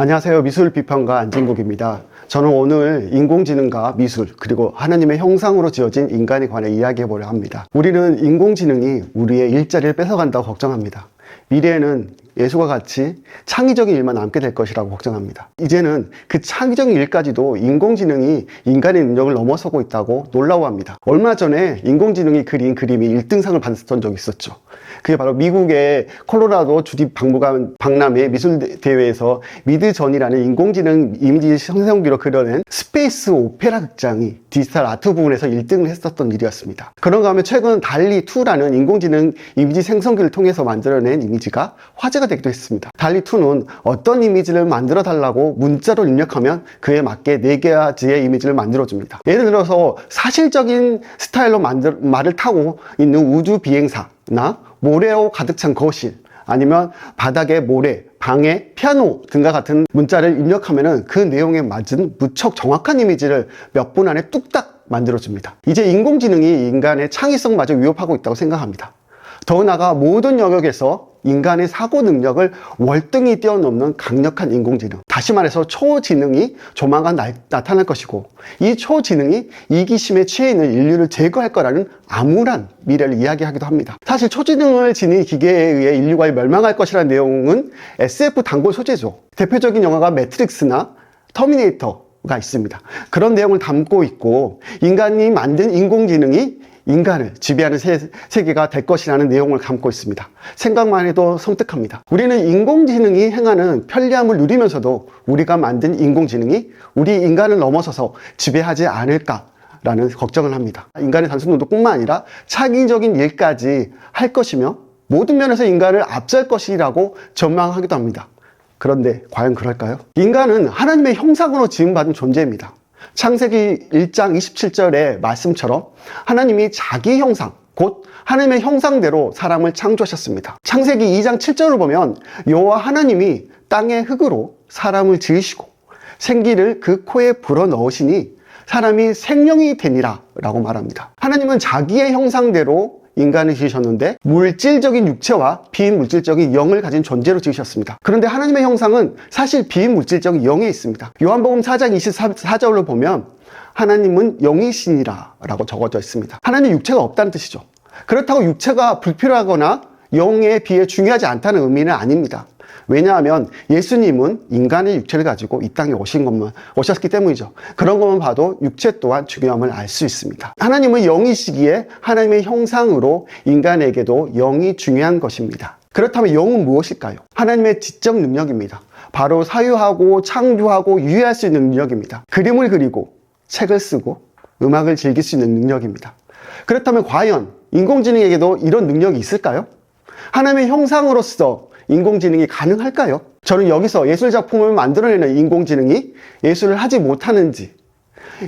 안녕하세요. 미술 비평가 안진국입니다. 저는 오늘 인공지능과 미술 그리고 하나님의 형상으로 지어진 인간에 관해 이야기해 보려 합니다. 우리는 인공지능이 우리의 일자리를 뺏어간다고 걱정합니다. 미래에는 예수와 같이 창의적인 일만 남게 될 것이라고 걱정합니다. 이제는 그 창의적인 일까지도 인공지능이 인간의 능력을 넘어서고 있다고 놀라워합니다. 얼마 전에 인공지능이 그린 그림이 1등상을 받았던 적이 있었죠. 그게 바로 미국의 콜로라도 주립 박물관 박람회 미술 대회에서 미드전이라는 인공지능 이미지 생성기로 그려낸 스페이스 오페라 극장이 디지털 아트 부분에서 1등을 했었던 일이었습니다. 그런가 하면 최근 달리2라는 인공지능 이미지 생성기를 통해서 만들어낸 이미지가 화제가 되기도 했습니다. 달리2는 어떤 이미지를 만들어 달라고 문자로 입력하면 그에 맞게 4가지의 이미지를 만들어 줍니다. 예를 들어서 사실적인 스타일로 만들, 말을 타고 있는 우주 비행사나 모래로 가득 찬 거실, 아니면 바닥에 모래, 방에 피아노 등과 같은 문자를 입력하면 그 내용에 맞은 무척 정확한 이미지를 몇 분 안에 뚝딱 만들어줍니다. 이제 인공지능이 인간의 창의성마저 위협하고 있다고 생각합니다. 더 나아가 모든 영역에서 인간의 사고 능력을 월등히 뛰어넘는 강력한 인공지능. 다시 말해서 초지능이 조만간 나, 타날 것이고, 이 초지능이 이기심에 취해 있는 인류를 제거할 거라는 암울한 미래를 이야기하기도 합니다. 사실 초지능을 지닌 기계에 의해 인류가 멸망할 것이라는 내용은 SF 단골 소재죠. 대표적인 영화가 매트릭스나 터미네이터 가 있습니다. 그런 내용을 담고 있고, 인간이 만든 인공지능이 인간을 지배하는 세, 세계가 될 것이라는 내용을 담고 있습니다. 생각만 해도 섬뜩합니다. 우리는 인공지능이 행하는 편리함을 누리면서도 우리가 만든 인공지능이 우리 인간을 넘어서서 지배하지 않을까 라는 걱정을 합니다. 인간의 단순 노동뿐만 아니라 창의적인 일까지 할 것이며 모든 면에서 인간을 앞설 것이라고 전망하기도 합니다. 그런데 과연 그럴까요? 인간은 하나님의 형상으로 지음받은 존재입니다. 창세기 1장 27절의 말씀처럼 하나님이 자기 형상, 곧 하나님의 형상대로 사람을 창조하셨습니다. 창세기 2장 7절을 보면 여호와 하나님이 땅의 흙으로 사람을 지으시고 생기를 그 코에 불어 넣으시니 사람이 생명이 되니라 라고 말합니다. 하나님은 자기의 형상대로 인간을 지으셨는데 물질적인 육체와 비물질적인 영을 가진 존재로 지으셨습니다. 그런데 하나님의 형상은 사실 비물질적인 영에 있습니다. 요한복음 4장 24절로 보면 하나님은 영이시니라 라고 적어져 있습니다. 하나님 육체가 없다는 뜻이죠. 그렇다고 육체가 불필요하거나 영에 비해 중요하지 않다는 의미는 아닙니다. 왜냐하면 예수님은 인간의 육체를 가지고 이 땅에 오신 것만 오셨기 때문이죠. 그런 것만 봐도 육체 또한 중요함을 알 수 있습니다. 하나님은 영이시기에 하나님의 형상으로 인간에게도 영이 중요한 것입니다. 그렇다면 영은 무엇일까요? 하나님의 지적 능력입니다. 바로 사유하고 창조하고 유의할 수 있는 능력입니다. 그림을 그리고 책을 쓰고 음악을 즐길 수 있는 능력입니다. 그렇다면 과연 인공지능에게도 이런 능력이 있을까요? 하나님의 형상으로서 인공지능이 가능할까요? 저는 여기서 예술 작품을 만들어내는 인공지능이 예술을 하지 못하는지,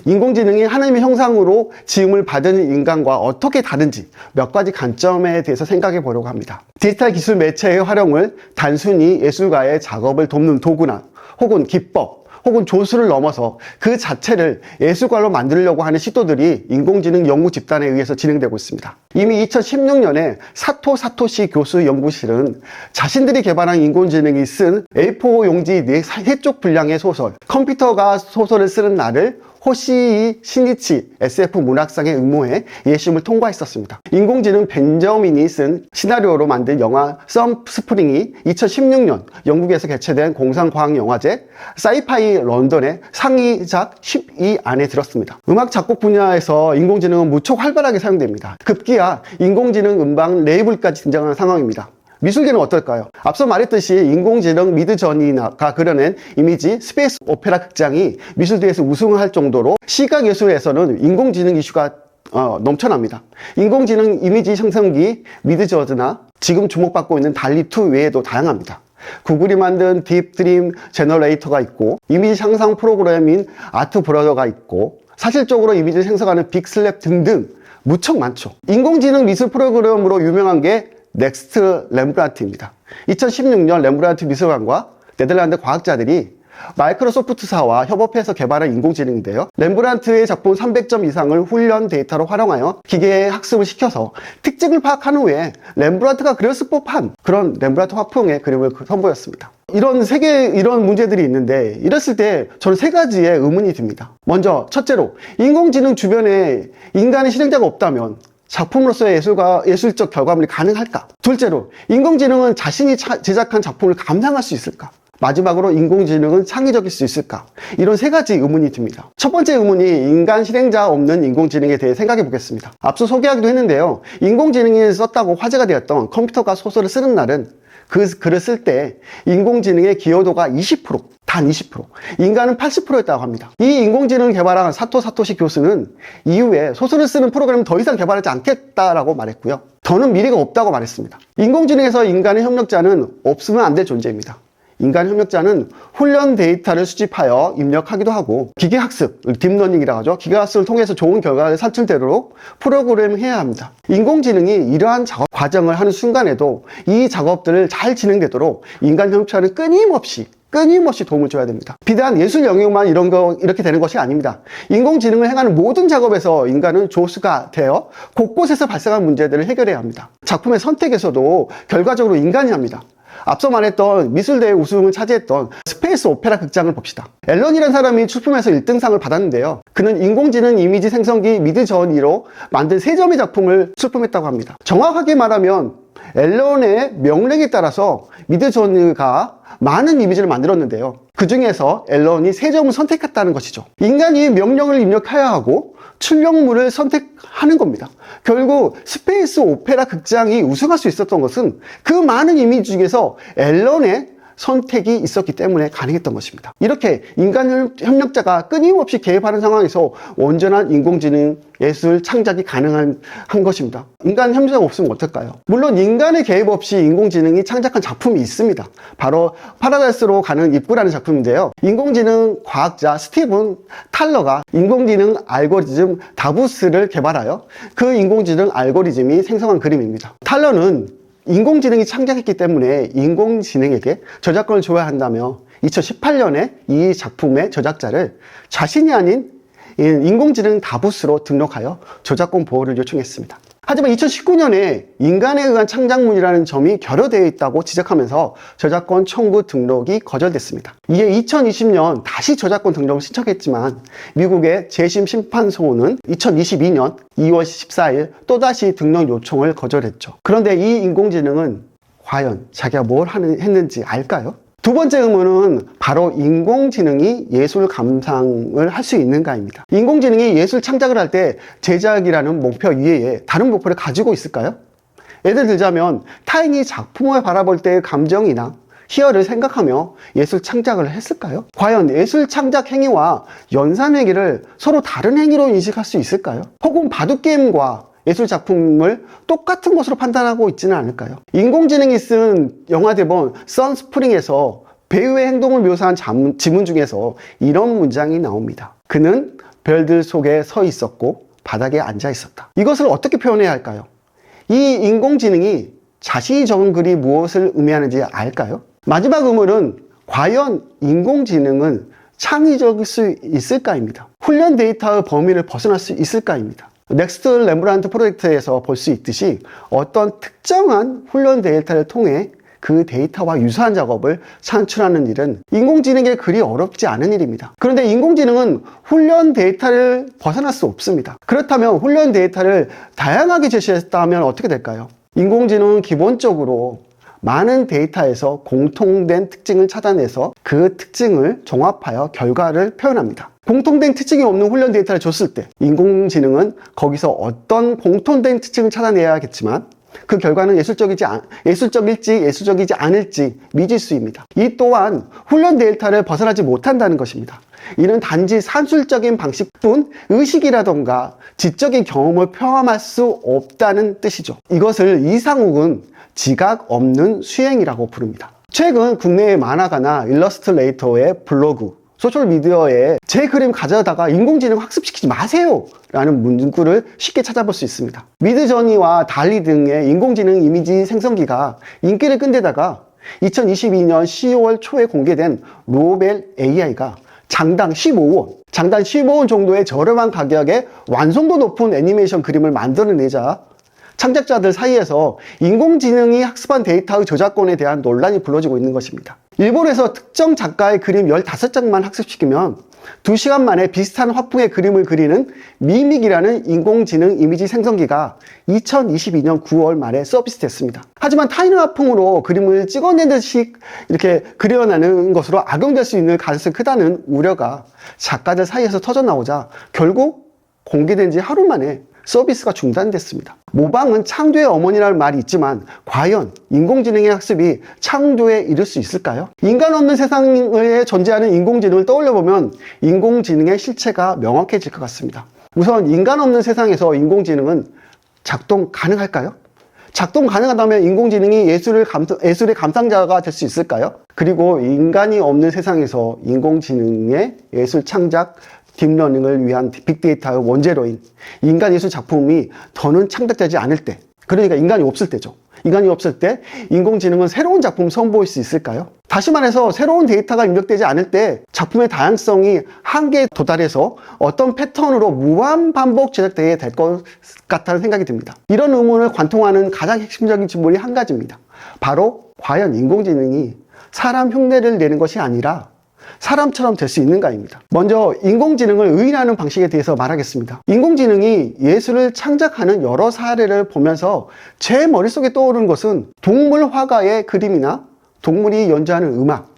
인공지능이 하나님의 형상으로 지음을 받은 인간과 어떻게 다른지 몇 가지 관점에 대해서 생각해 보려고 합니다. 디지털 기술 매체의 활용을 단순히 예술가의 작업을 돕는 도구나 혹은 기법, 혹은 조수를 넘어서 그 자체를 예술관로 만들려고 하는 시도들이 인공지능 연구 집단에 의해서 진행되고 있습니다. 이미 2016년에 사토 사토시 교수 연구실은 자신들이 개발한 인공지능이 쓴 A4 용지 3쪽 분량의 소설, 컴퓨터가 소설을 쓰는 날을 호시이 신이치 SF 문학상의 응모에 예심을 통과했었습니다. 인공지능 벤저민이 쓴 시나리오로 만든 영화 썸 스프링이 2016년 영국에서 개최된 공상과학영화제 사이파이 런던의 상위작 10위 안에 들었습니다. 음악 작곡 분야에서 인공지능은 무척 활발하게 사용됩니다. 급기야 인공지능 음방 레이블까지 등장하는 상황입니다. 미술계는 어떨까요? 앞서 말했듯이 인공지능 미드저니가 그려낸 이미지 스페이스 오페라 극장이 미술대회에서 우승을 할 정도로 시각예술에서는 인공지능 이슈가 어, 넘쳐납니다. 인공지능 이미지 형성기 미드저드나 지금 주목받고 있는 달리2 외에도 다양합니다. 구글이 만든 딥드림 제너레이터가 있고 이미지 향상 프로그램인 아트 브러더가 있고 사실적으로 이미지를 생성하는 빅슬랩 등등 무척 많죠. 인공지능 미술 프로그램으로 유명한 게 넥스트 렘브란트입니다. 2016년 렘브란트 미술관과 네덜란드 과학자들이 마이크로소프트사와 협업해서 개발한 인공지능인데요. 렘브란트의 작품 300점 이상을 훈련 데이터로 활용하여 기계에 학습을 시켜서 특징을 파악한 후에 렘브란트가 그렸을 법한 그런 렘브란트 화풍의 그림을 선보였습니다. 이런 세 개, 이런 문제들이 있는데, 이랬을 때 저는 세 가지의 의문이 듭니다. 먼저, 첫째로, 인공지능 주변에 인간의 실행자가 없다면, 작품으로서의 예술과 예술적 결과물이 가능할까? 둘째로, 인공지능은 자신이 차- 제작한 작품을 감상할 수 있을까? 마지막으로 인공지능은 창의적일 수 있을까? 이런 세 가지 의문이 듭니다. 첫 번째 의문이 인간 실행자 없는 인공지능에 대해 생각해 보겠습니다. 앞서 소개하기도 했는데요. 인공지능이 썼다고 화제가 되었던 컴퓨터가 소설을 쓰는 날은 그 글을 쓸 때 인공지능의 기여도가 20%, 단 20%, 인간은 80%였다고 합니다. 이 인공지능을 개발한 사토 사토시 교수는 이후에 소설을 쓰는 프로그램을 더 이상 개발하지 않겠다라고 말했고요. 더는 미래가 없다고 말했습니다. 인공지능에서 인간의 협력자는 없으면 안 될 존재입니다. 인간 협력자는 훈련 데이터를 수집하여 입력하기도 하고 기계 학습, 딥러닝이라고 하죠. 기계 학습을 통해서 좋은 결과를 산출되도록 프로그램해야 합니다. 인공지능이 이러한 작업 과정을 하는 순간에도 이 작업들을 잘 진행되도록 인간 협력자는 끊임없이 끊임없이 도움을 줘야 됩니다. 비단 예술 영역만 이런 거 이렇게 되는 것이 아닙니다. 인공지능을 행하는 모든 작업에서 인간은 조수가 되어 곳곳에서 발생한 문제들을 해결해야 합니다. 작품의 선택에서도 결과적으로 인간이 합니다. 앞서 말했던 미술대회 우승을 차지했던 스페이스 오페라 극장을 봅시다. 앨런이라는 사람이 출품해서 1등상을 받았는데요. 그는 인공지능 이미지 생성기 미드저니로 만든 세 점의 작품을 출품했다고 합니다. 정확하게 말하면 앨런의 명령에 따라서 미드저니가 많은 이미지를 만들었는데요. 그 중에서 앨런이 세 점을 선택했다는 것이죠. 인간이 명령을 입력해야 하고 출력물을 선택하는 겁니다. 결국 스페이스 오페라 극장이 우승할 수 있었던 것은 그 많은 이미지 중에서 앨런의 선택이 있었기 때문에 가능했던 것입니다. 이렇게 인간 협력자가 끊임없이 개입하는 상황에서 온전한 인공지능 예술 창작이 가능한 한 것입니다. 인간 협력자가 없으면 어떨까요? 물론 인간의 개입 없이 인공지능이 창작한 작품이 있습니다. 바로 파라다이스로 가는 입구라는 작품인데요. 인공지능 과학자 스티븐 탈러가 인공지능 알고리즘 다부스를 개발하여 그 인공지능 알고리즘이 생성한 그림입니다. 탈러는 인공지능이 창작했기 때문에 인공지능에게 저작권을 줘야 한다며 2018년에 이 작품의 저작자를 자신이 아닌 인공지능 다부스로 등록하여 저작권 보호를 요청했습니다. 하지만 2019년에 인간에 의한 창작물이라는 점이 결여되어 있다고 지적하면서 저작권 청구 등록이 거절됐습니다. 이에 2020년 다시 저작권 등록을 신청했지만 미국의 재심 심판소는 2022년 2월 14일 또다시 등록 요청을 거절했죠. 그런데 이 인공지능은 과연 자기가 뭘 하는, 했는지 알까요? 두 번째 의문은 바로 인공지능이 예술 감상을 할 수 있는가입니다. 인공지능이 예술 창작을 할 때 제작이라는 목표 이외에 다른 목표를 가지고 있을까요? 예를 들자면 타인이 작품을 바라볼 때의 감정이나 희열을 생각하며 예술 창작을 했을까요? 과연 예술 창작 행위와 연산 행위를 서로 다른 행위로 인식할 수 있을까요? 혹은 바둑 게임과 예술 작품을 똑같은 것으로 판단하고 있지는 않을까요? 인공지능이 쓴 영화 대본 선스프링에서 배우의 행동을 묘사한 자문- 지문 중에서 이런 문장이 나옵니다. 그는 별들 속에 서 있었고 바닥에 앉아 있었다. 이것을 어떻게 표현해야 할까요? 이 인공지능이 자신이 적은 글이 무엇을 의미하는지 알까요? 마지막 의문은 과연 인공지능은 창의적일 수 있을까입니다. 훈련 데이터의 범위를 벗어날 수 있을까입니다. 넥스트 렘브란트 프로젝트에서 볼 수 있듯이 어떤 특정한 훈련 데이터를 통해 그 데이터와 유사한 작업을 산출하는 일은 인공지능의 그리 어렵지 않은 일입니다. 그런데 인공지능은 훈련 데이터를 벗어날 수 없습니다. 그렇다면 훈련 데이터를 다양하게 제시했다면 어떻게 될까요? 인공지능은 기본적으로 많은 데이터에서 공통된 특징을 찾아내서 그 특징을 종합하여 결과를 표현합니다. 공통된 특징이 없는 훈련 데이터를 줬을 때 인공지능은 거기서 어떤 공통된 특징을 찾아내야겠지만 그 결과는 예술적이지 않- 예술적일지 예술적이지 않을지 미지수입니다. 이 또한 훈련 데이터를 벗어나지 못한다는 것입니다. 이는 단지 산술적인 방식뿐 의식이라던가 지적인 경험을 포함할 수 없다는 뜻이죠. 이것을 이상욱은 지각 없는 수행이라고 부릅니다. 최근 국내의 만화가나 일러스트레이터의 블로그, 소셜 미디어에 제 그림 가져다가 인공지능 학습시키지 마세요! 라는 문구를 쉽게 찾아볼 수 있습니다. 미드저니와 달리 등의 인공지능 이미지 생성기가 인기를 끈데다가 2022년 10월 초에 공개된 로벨 AI가 장당 15원, 장당 15원 정도의 저렴한 가격에 완성도 높은 애니메이션 그림을 만들어내자 창작자들 사이에서 인공지능이 학습한 데이터의 저작권에 대한 논란이 불러지고 있는 것입니다. 일본에서 특정 작가의 그림 15장만 학습시키면 2시간 만에 비슷한 화풍의 그림을 그리는 미믹이라는 인공지능 이미지 생성기가 2022년 9월 말에 서비스됐습니다. 하지만 타인의 화풍으로 그림을 찍어낸 듯이 이렇게 그려내는 것으로 악용될 수 있는 가능성이 크다는 우려가 작가들 사이에서 터져나오자 결국 공개된 지 하루 만에 서비스가 중단됐습니다. 모방은 창조의 어머니라는 말이 있지만 과연 인공지능의 학습이 창조에 이를 수 있을까요? 인간 없는 세상에 존재하는 인공지능을 떠올려 보면 인공지능의 실체가 명확해질 것 같습니다. 우선 인간 없는 세상에서 인공지능은 작동 가능할까요? 작동 가능하다면 인공지능이 예술을 감, 예술의 감상자가 될 수 있을까요? 그리고 인간이 없는 세상에서 인공지능의 예술 창작, 딥러닝을 위한 빅데이터의 원재료인 인간 예술 작품이 더는 창작되지 않을 때, 그러니까 인간이 없을 때죠. 인간이 없을 때 인공지능은 새로운 작품 선보일 수 있을까요? 다시 말해서 새로운 데이터가 입력되지 않을 때 작품의 다양성이 한계에 도달해서 어떤 패턴으로 무한 반복 제작되게 될 것 같다는 생각이 듭니다. 이런 의문을 관통하는 가장 핵심적인 질문이 한 가지입니다. 바로 과연 인공지능이 사람 흉내를 내는 것이 아니라 사람처럼 될 수 있는가입니다. 먼저 인공지능을 의인하는 방식에 대해서 말하겠습니다. 인공지능이 예술을 창작하는 여러 사례를 보면서 제 머릿속에 떠오르는 것은 동물 화가의 그림이나 동물이 연주하는 음악,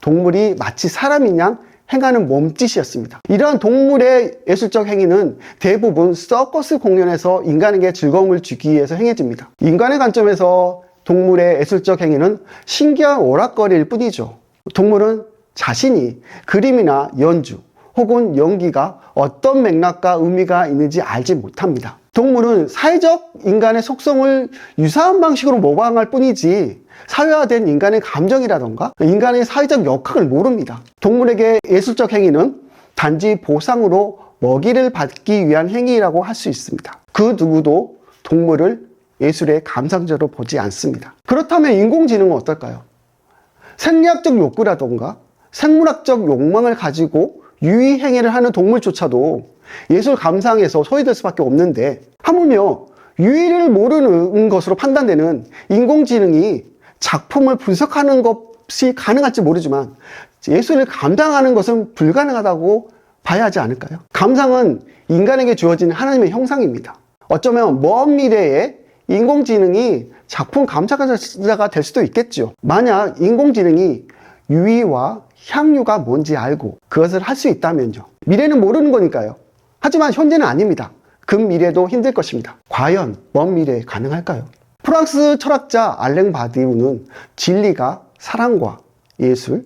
동물이 마치 사람인 양 행하는 몸짓이었습니다. 이러한 동물의 예술적 행위는 대부분 서커스 공연에서 인간에게 즐거움을 주기 위해서 행해집니다. 인간의 관점에서 동물의 예술적 행위는 신기한 오락거리일 뿐이죠. 동물은 자신이 그림이나 연주 혹은 연기가 어떤 맥락과 의미가 있는지 알지 못합니다. 동물은 사회적 인간의 속성을 유사한 방식으로 모방할 뿐이지 사회화된 인간의 감정이라던가 인간의 사회적 역학을 모릅니다. 동물에게 예술적 행위는 단지 보상으로 먹이를 받기 위한 행위라고 할 수 있습니다. 그 누구도 동물을 예술의 감상자로 보지 않습니다. 그렇다면 인공지능은 어떨까요? 생리학적 욕구라던가 생물학적 욕망을 가지고 유의행위를 하는 동물조차도 예술 감상에서 소외될 수밖에 없는데 하물며 유의를 모르는 것으로 판단되는 인공지능이 작품을 분석하는 것이 가능할지 모르지만 예술을 감상하는 것은 불가능하다고 봐야 하지 않을까요? 감상은 인간에게 주어진 하나님의 형상입니다. 어쩌면 먼 미래에 인공지능이 작품 감상자가 될 수도 있겠죠. 만약 인공지능이 유의와 향유가 뭔지 알고 그것을 할 수 있다면요. 미래는 모르는 거니까요. 하지만 현재는 아닙니다. 근미래도 힘들 것입니다. 과연 먼 미래에 가능할까요? 프랑스 철학자 알랭 바디우는 진리가 사랑과 예술,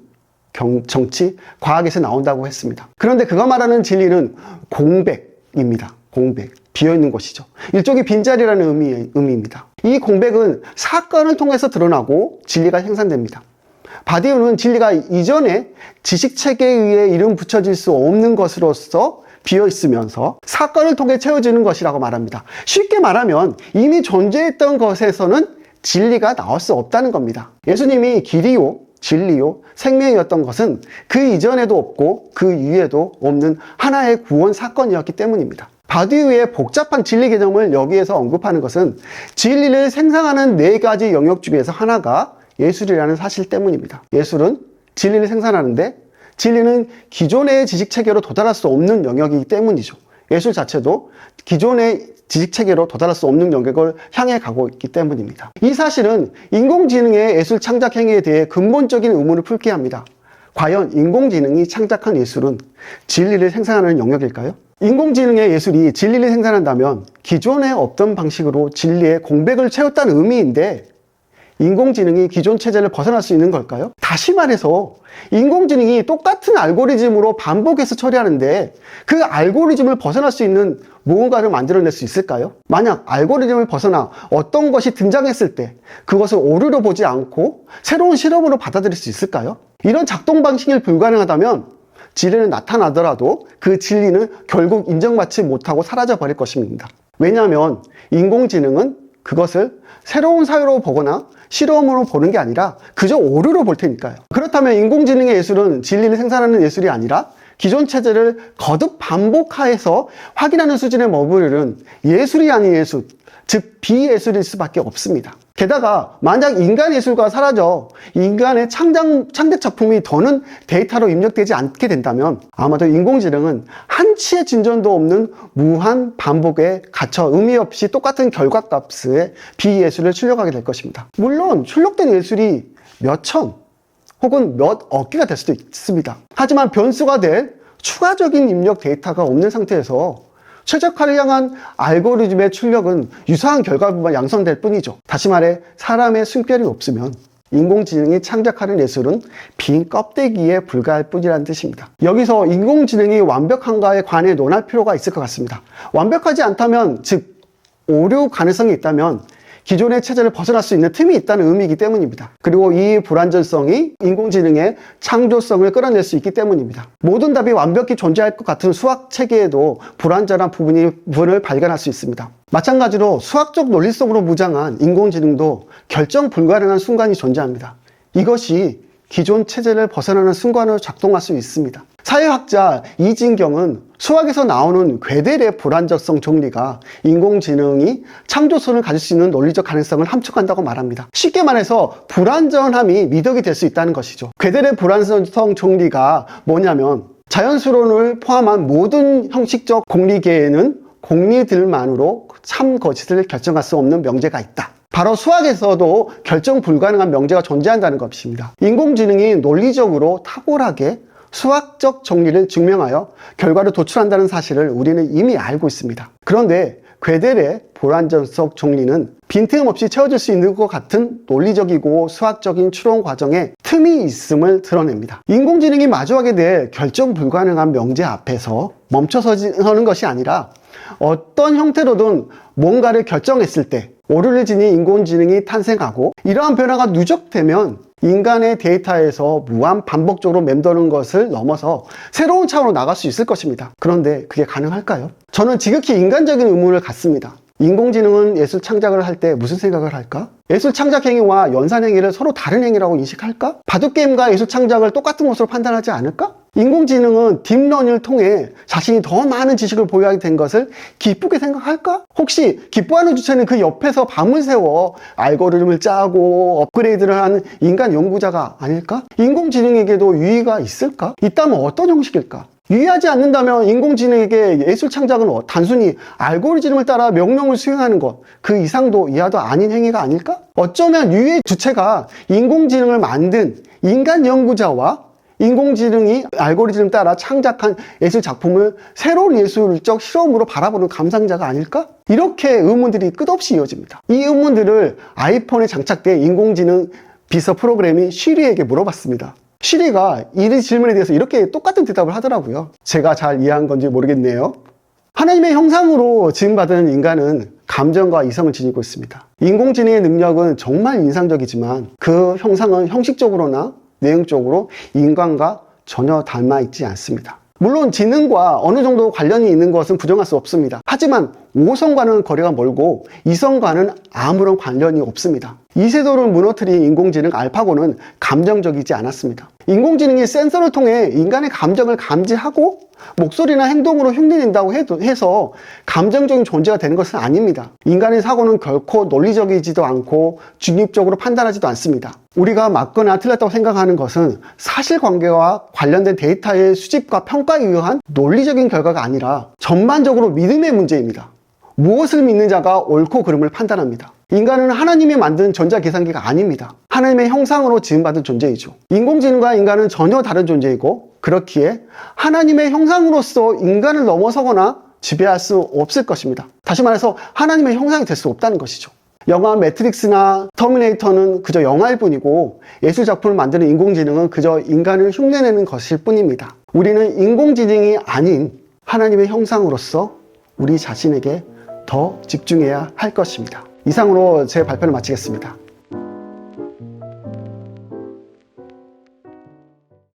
경, 정치, 과학에서 나온다고 했습니다. 그런데 그가 말하는 진리는 공백입니다. 공백. 비어있는 것이죠. 일종의 빈자리라는 의미, 의미입니다. 이 공백은 사건을 통해서 드러나고 진리가 생산됩니다. 바디우는 진리가 이전에 지식 체계에 의해 이름 붙여질 수 없는 것으로서 비어 있으면서 사건을 통해 채워지는 것이라고 말합니다. 쉽게 말하면 이미 존재했던 것에서는 진리가 나올 수 없다는 겁니다. 예수님이 길이요, 진리요, 생명이었던 것은 그 이전에도 없고 그 이후에도 없는 하나의 구원 사건이었기 때문입니다. 바디우의 복잡한 진리 개념을 여기에서 언급하는 것은 진리를 생산하는 네 가지 영역 중에서 하나가 예술이라는 사실 때문입니다. 예술은 진리를 생산하는데 진리는 기존의 지식 체계로 도달할 수 없는 영역이기 때문이죠. 예술 자체도 기존의 지식 체계로 도달할 수 없는 영역을 향해 가고 있기 때문입니다. 이 사실은 인공지능의 예술 창작 행위에 대해 근본적인 의문을 풀게 합니다. 과연 인공지능이 창작한 예술은 진리를 생산하는 영역일까요? 인공지능의 예술이 진리를 생산한다면 기존에 없던 방식으로 진리의 공백을 채웠다는 의미인데 인공지능이 기존 체제를 벗어날 수 있는 걸까요? 다시 말해서 인공지능이 똑같은 알고리즘으로 반복해서 처리하는데 그 알고리즘을 벗어날 수 있는 무언가를 만들어낼 수 있을까요? 만약 알고리즘을 벗어나 어떤 것이 등장했을 때 그것을 오류로 보지 않고 새로운 실험으로 받아들일 수 있을까요? 이런 작동 방식이 불가능하다면 진리는 나타나더라도 그 진리는 결국 인정받지 못하고 사라져 버릴 것입니다. 왜냐하면 인공지능은 그것을 새로운 사회로 보거나 실험으로 보는 게 아니라 그저 오류로 볼 테니까요. 그렇다면 인공지능의 예술은 진리를 생산하는 예술이 아니라 기존 체제를 거듭 반복하여서 확인하는 수준에 머무르는 예술이 아닌 예술, 즉 비예술일 수밖에 없습니다. 게다가 만약 인간 예술가 사라져 인간의 창작, 창작 작품이 더는 데이터로 입력되지 않게 된다면 아마도 인공지능은 한치의 진전도 없는 무한 반복에 갇혀 의미 없이 똑같은 결과값의 비예술을 출력하게 될 것입니다. 물론 출력된 예술이 몇 천 혹은 몇억 개가 될 수도 있습니다. 하지만 변수가 될 추가적인 입력 데이터가 없는 상태에서 최적화를 향한 알고리즘의 출력은 유사한 결과만 양성될 뿐이죠. 다시 말해 사람의 숨결이 없으면 인공지능이 창작하는 예술은 빈 껍데기에 불과할 뿐이라는 뜻입니다. 여기서 인공지능이 완벽한가에 관해 논할 필요가 있을 것 같습니다. 완벽하지 않다면, 즉, 오류 가능성이 있다면 기존의 체제를 벗어날 수 있는 틈이 있다는 의미이기 때문입니다. 그리고 이 불완전성이 인공지능의 창조성을 끌어낼 수 있기 때문입니다. 모든 답이 완벽히 존재할 것 같은 수학 체계에도 불완전한 부분이, 부분을 발견할 수 있습니다. 마찬가지로 수학적 논리성으로 무장한 인공지능도 결정 불가능한 순간이 존재합니다. 이것이 기존 체제를 벗어나는 순간으로 작동할 수 있습니다. 사회학자 이진경은 수학에서 나오는 괴델의 불안정성 정리가 인공지능이 창조성을 가질 수 있는 논리적 가능성을 함축한다고 말합니다. 쉽게 말해서 불안전함이 미덕이 될 수 있다는 것이죠. 괴델의 불안정성 정리가 뭐냐면 자연수론을 포함한 모든 형식적 공리계에는 공리들만으로 참 거짓을 결정할 수 없는 명제가 있다. 바로 수학에서도 결정 불가능한 명제가 존재한다는 것입니다. 인공지능이 논리적으로 탁월하게 수학적 정리를 증명하여 결과를 도출한다는 사실을 우리는 이미 알고 있습니다. 그런데 괴델의 불완전성 정리는 빈틈없이 채워질 수 있는 것 같은 논리적이고 수학적인 추론 과정에 틈이 있음을 드러냅니다. 인공지능이 마주하게 될 결정 불가능한 명제 앞에서 멈춰서는 것이 아니라 어떤 형태로든 뭔가를 결정했을 때 지닌 인공지능이 탄생하고 이러한 변화가 누적되면 인간의 데이터에서 무한 반복적으로 맴도는 것을 넘어서 새로운 차원으로 나갈 수 있을 것입니다. 그런데 그게 가능할까요? 저는 지극히 인간적인 의문을 갖습니다. 인공지능은 예술 창작을 할 때 무슨 생각을 할까? 예술 창작 행위와 연산 행위를 서로 다른 행위라고 인식할까? 바둑게임과 예술 창작을 똑같은 것으로 판단하지 않을까? 인공지능은 딥러닝을 통해 자신이 더 많은 지식을 보유하게 된 것을 기쁘게 생각할까? 혹시 기뻐하는 주체는 그 옆에서 밤을 새워 알고리즘을 짜고 업그레이드를 하는 인간 연구자가 아닐까? 인공지능에게도 유의가 있을까? 있다면 어떤 형식일까? 유의하지 않는다면 인공지능에게 예술 창작은 단순히 알고리즘을 따라 명령을 수행하는 것, 그 이상도 이하도 아닌 행위가 아닐까? 어쩌면 유의 주체가 인공지능을 만든 인간 연구자와 인공지능이 알고리즘을 따라 창작한 예술 작품을 새로운 예술적 실험으로 바라보는 감상자가 아닐까? 이렇게 의문들이 끝없이 이어집니다. 이 의문들을 아이폰에 장착된 인공지능 비서 프로그램이 쉬리에게 물어봤습니다. 시리가 이 질문에 대해서 이렇게 똑같은 대답을 하더라고요. 제가 잘 이해한 건지 모르겠네요. 하나님의 형상으로 지음받은 인간은 감정과 이성을 지니고 있습니다. 인공지능의 능력은 정말 인상적이지만 그 형상은 형식적으로나 내용적으로 인간과 전혀 닮아 있지 않습니다. 물론 지능과 어느 정도 관련이 있는 것은 부정할 수 없습니다. 하지만 5성과는 거리가 멀고 2성과는 아무런 관련이 없습니다. 이세돌을 무너뜨린 인공지능 알파고는 감정적이지 않았습니다. 인공지능이 센서를 통해 인간의 감정을 감지하고 목소리나 행동으로 흉내낸다고 해서 감정적인 존재가 되는 것은 아닙니다. 인간의 사고는 결코 논리적이지도 않고 중립적으로 판단하지도 않습니다. 우리가 맞거나 틀렸다고 생각하는 것은 사실관계와 관련된 데이터의 수집과 평가에 의한 논리적인 결과가 아니라 전반적으로 믿음의 문제입니다. 무엇을 믿는 자가 옳고 그름을 판단합니다. 인간은 하나님이 만든 전자계산기가 아닙니다. 하나님의 형상으로 지음받은 존재이죠. 인공지능과 인간은 전혀 다른 존재이고 그렇기에 하나님의 형상으로서 인간을 넘어서거나 지배할 수 없을 것입니다. 다시 말해서 하나님의 형상이 될 수 없다는 것이죠. 영화 매트릭스나 터미네이터는 그저 영화일 뿐이고 예술 작품을 만드는 인공지능은 그저 인간을 흉내내는 것일 뿐입니다. 우리는 인공지능이 아닌 하나님의 형상으로서 우리 자신에게 더 집중해야 할 것입니다. 이상으로 제 발표를 마치겠습니다.